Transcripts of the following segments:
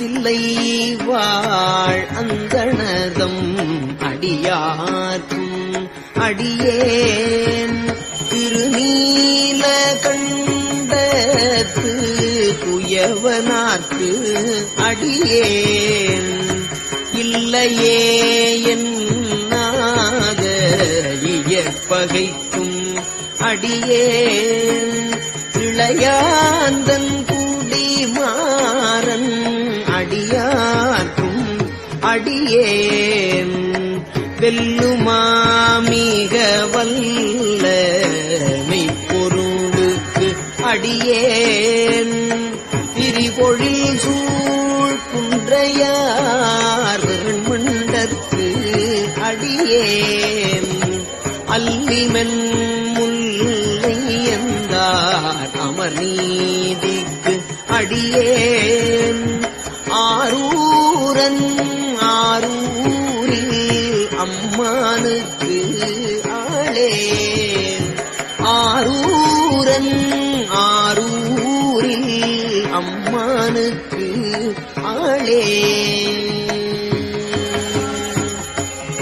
தில்லை வாழ் அந்தணதம் அடியார்க்கும் அடியேன். திருநீல கண்டத்து குயவனார்க்கு அடியேன். இல்லையே என்னாத இயற்பகைக்கும் அடியேன். இளையாந்தன் அடியாற்றும் அடியேன். வெல்லுமாமிக வல்ல பொருளுக்கு அடியேன். திரிபொழில் சூழ் குன்றையார் மண்டற்கு அடியேன். அல்லிமென் முல்லை எந்தார் அமர்நீதிக்கு ஆரூரன் ஆரூரில் அம்மானுக்கு ஆளே. ஆரூரன் ஆரூரில் அம்மானுக்கு ஆளே.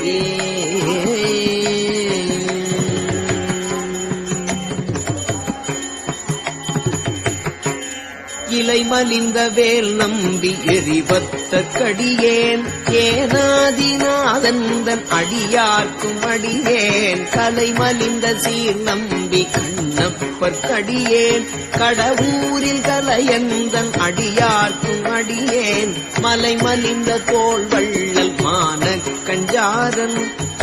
ஏ இலை மலிந்த வேல் நம்பி எரிபத்த கடியேன். ஏனாதிநாதந்தன் அடியார்க்கும் அடியேன். கலை மலிந்த சீர் நம்பி கண்ணப்பற்கடியேன் கடவுரில் கலையந்தன் அடியார்க்கும் அடியேன். மலை மலிந்த தோள் வள்ளல் கஞ்சாரன்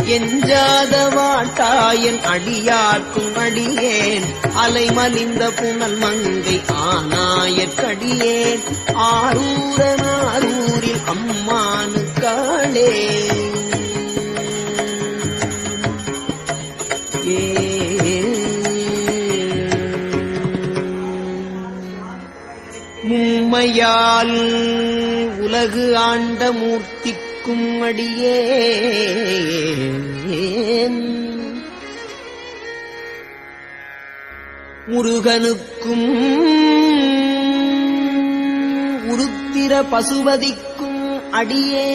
எஞ்சாத வாட்டாயன் அடியார்க்கும் அடியேன். அலைமலிந்த புனல் மங்கை ஆனாயற்கடியேன் ஆரூரனாரூரில் அம்மானு காளே மும்மையால் உலகு ஆண்ட மூர்த்திக்கும் அடியே முருகனுக்கும் உருத்திர பசுபதிக்கும் அடியே.